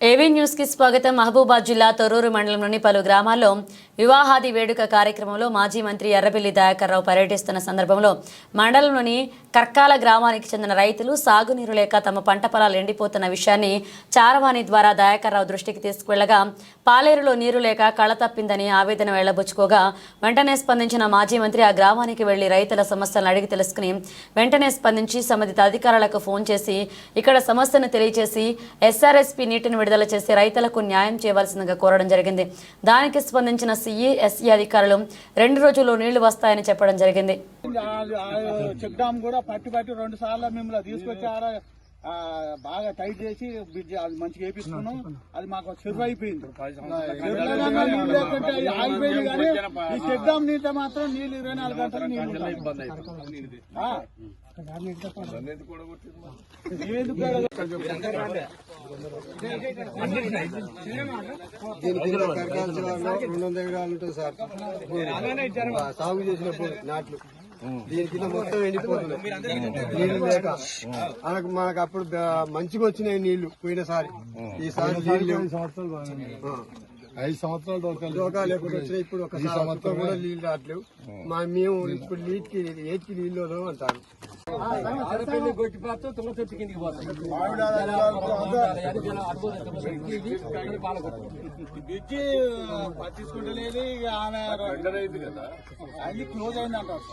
ఏవీ న్యూస్కి స్వాగతం. మహబూబాద్ జిల్లా తొర్రూరు మండలంలోని పలు గ్రామాల్లో వివాహాది వేడుక కార్యక్రమంలో మాజీ మంత్రి ఎర్రబెల్లి దయాకర్రావు పర్యటిస్తున్న సందర్భంలో మండలంలోని కర్కాల గ్రామానికి చెందిన రైతులు సాగునీరు లేక తమ పంట పొలాలు ఎండిపోతున్న విషయాన్ని చారవాణి ద్వారా దయాకర్రావు దృష్టికి తీసుకువెళ్ళగా పాలేరులో నీరు లేక కళ తప్పిందని ఆవేదన వెళ్ళబుచ్చుకోగా వెంటనే స్పందించిన మాజీ మంత్రి ఆ గ్రామానికి వెళ్ళి రైతుల సమస్యలను అడిగి తెలుసుకుని వెంటనే స్పందించి సంబంధిత అధికారులకు ఫోన్ చేసి ఇక్కడ సమస్యను తెలియజేసి ఎస్ఆర్ఎస్పీ నీటిని విడుదల చేసి రైతులకు న్యాయం చేయవలసిందిగా కోరడం జరిగింది. దానికి స్పందించిన సిఈ ఎస్ఈ అధికారులు రెండు రోజుల్లో నీళ్ళు వస్తాయని చెప్పడం జరిగింది. చెక్ డామ్ కూడా పట్టి పట్టి రెండు సార్లు మిమ్మల్ని తీసుకొచ్చి ఆడ ఆ, బాగా టైట్ చేసి బ్రిడ్జ్ అది మంచిగా వేపిస్తున్నాం. అది మాకు చెరువు అయిపోయింది. ఆగిపోయింది కానీ ఈ చెక్ డామ్ నీళ్ళ మాత్రం నీళ్ళు ఇరవై నాలుగు గంటలు నీళ్ళు ఉన్నాయి. దీనికి రెండు వందల ఎకరాలు ఉంటుంది సార్ సాగు చేసినప్పుడు నాట్లు దీని కింద మొత్తం ఎండిపోతుంది నీళ్ళు లేక మనకు మనకు అప్పుడు మంచిగా వచ్చినాయి నీళ్ళు పోయినసారి ఈసారి నీళ్ళు. ఐదు సంవత్సరాలు డోకా లేకుండా వచ్చినాయి ఇప్పుడు ఒక సంవత్సరం కూడా నీళ్ళు రావట్లేవు మా మేము ఇప్పుడు నీటికి ఏటికి నీళ్ళు వదలం అంటారు బ్రిడ్జి పట్టించుకుంటలేదు ఆమె అది క్లోజ్ అయిందంటారు